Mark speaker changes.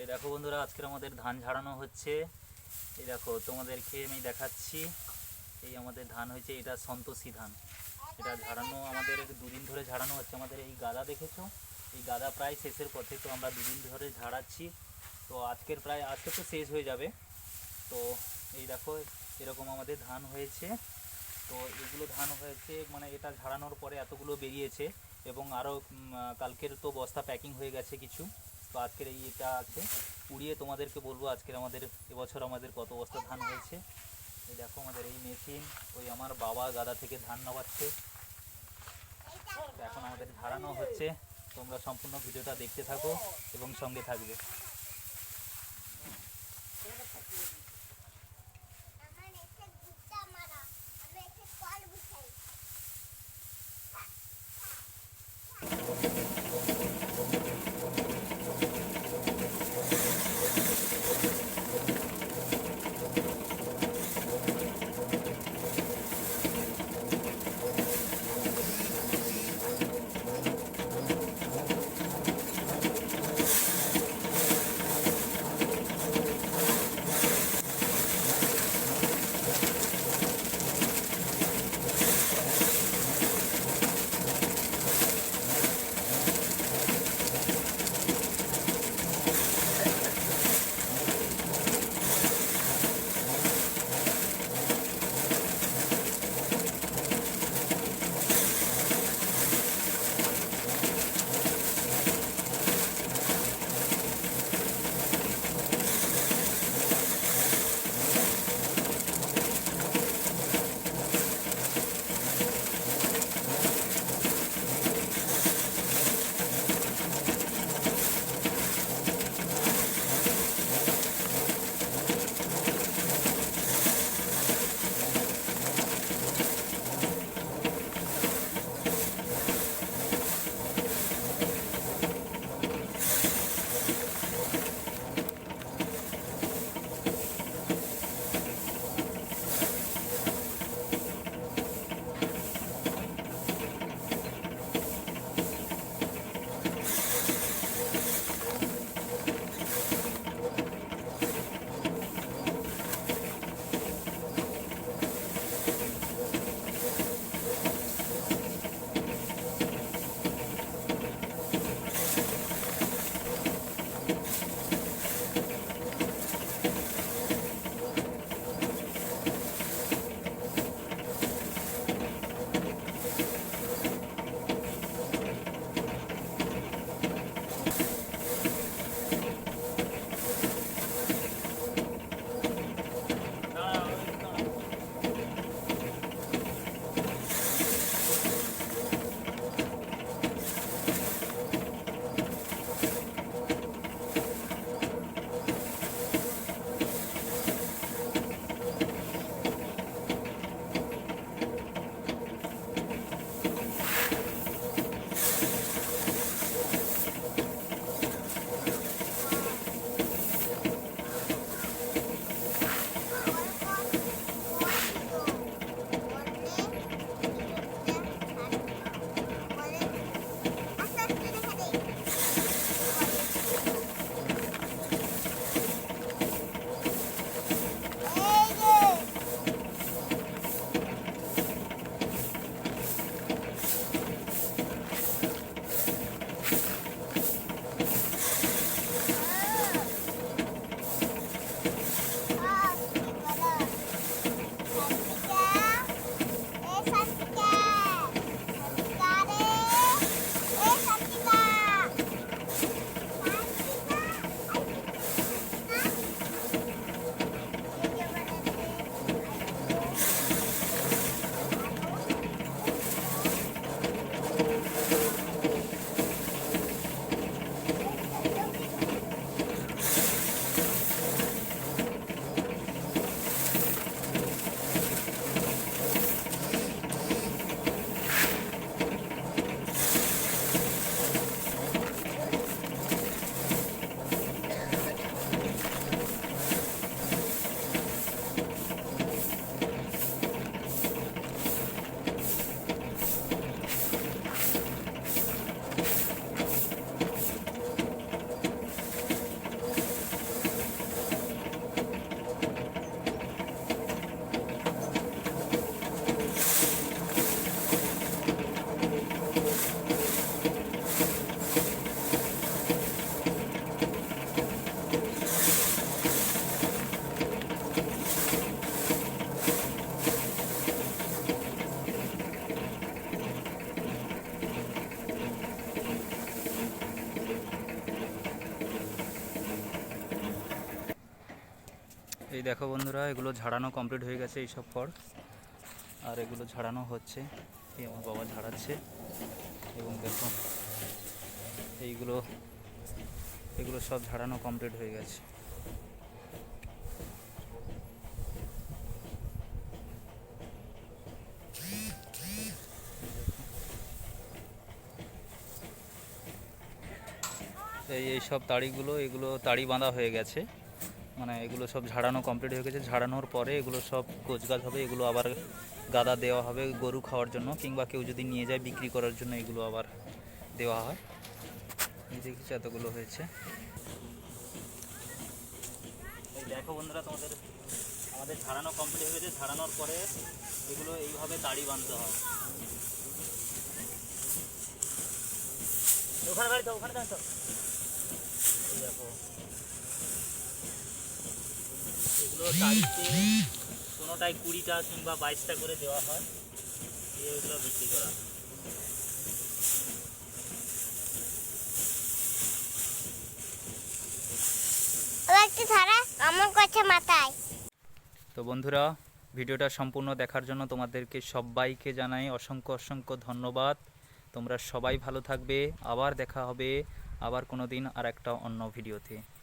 Speaker 1: এই দেখো বন্ধুরা, আজকের আমাদের ধান ঝাড়ানো হচ্ছে। এই দেখো, তোমাদেরকে আমি দেখাচ্ছি। এই আমাদের ধান হয়েছে, এটা সন্তোষী ধান। এটা ঝাড়ানো আমাদের দুদিন ধরে ঝাড়ানো হচ্ছে। আমাদের এই গাদা দেখেছ? এই গাদা প্রায় শেষের পথে, তো আমরা দুদিন ধরে ঝাড়াচ্ছি। তো আজকের প্রায়, আজকে তো শেষ হয়ে যাবে। তো এই দেখো, এরকম আমাদের ধান হয়েছে। তো এগুলো ধান হয়েছে মানে এটা ঝাড়ানোর পরে এতগুলো বেরিয়েছে। এবং আরও কালকের তো বস্তা প্যাকিং হয়ে গেছে কিছু। তো আজকের এই এটা আছে। উড়িয়ে তোমাদেরকে বলব আজকের আমাদের, এবছর আমাদের কত বস্তা ধান হয়েছে। এই দেখো আমাদের এই মেশিন ওই আমার বাবা গাদা থেকে ধান নামাচ্ছে এখন আমাদের ঝাড়ানো হচ্ছে। তোমরা সম্পূর্ণ ভিডিওটা দেখতে থাকো এবং সঙ্গে থাকবে।
Speaker 2: Thank you.
Speaker 1: এই দেখো বন্ধুরা, এগুলো ঝাড়ানো কমপ্লিট হয়ে গেছে এইসব খড়। আর এগুলো ঝাড়ানো হচ্ছে, এই আমার বাবা ঝাড়াচ্ছে। এবং দেখো, এইগুলো, এগুলো সব ঝাড়ানো কমপ্লিট হয়ে গেছে। এই এই সব তাড়িগুলো, এগুলো তাড়ি বাঁধা হয়ে গেছে। মানে এগুলো সব ঝাড়ানো কমপ্লিট হয়ে গেছে। ঝাড়ানোর পরে এগুলো সব গোছগাছ হবে, এগুলো আবার গাদা দেওয়া হবে গরু খাওয়ার জন্য, কিংবা কেউ যদি নিয়ে যায় বিক্রি করার জন্য এগুলো আবার দেওয়া হয়। এই দেখেছি এতগুলো হয়েছে। দেখো বন্ধুরা, তোমাদের আমাদের ঝাড়ানো কমপ্লিট হয়ে গেছে। ঝাড়ানোর পরে এগুলো এইভাবে দাড়ি বাঁধতে হয়। ওখানে বাড়ি তো ওখানে তো এই দেখো এগুলো তারিখে কোনোটায় কুড়িটা কিংবা বাইশটা করে দেওয়া হয়। দিয়ে ওগুলো বিক্রি করা হয়।
Speaker 2: আবার একটু ধরা আমার কাছে মাথায়।
Speaker 1: তো বন্ধুরা ভিডিওটা সম্পূর্ণ দেখার জন্য তোমাদেরকে সবাইকে জানাই অসংখ্য অসংখ্য ধন্যবাদ। তোমরা সবাই ভালো থাকবে আবার দেখা হবে আবার কোনো দিন আর একটা অন্য ভিডিওতে।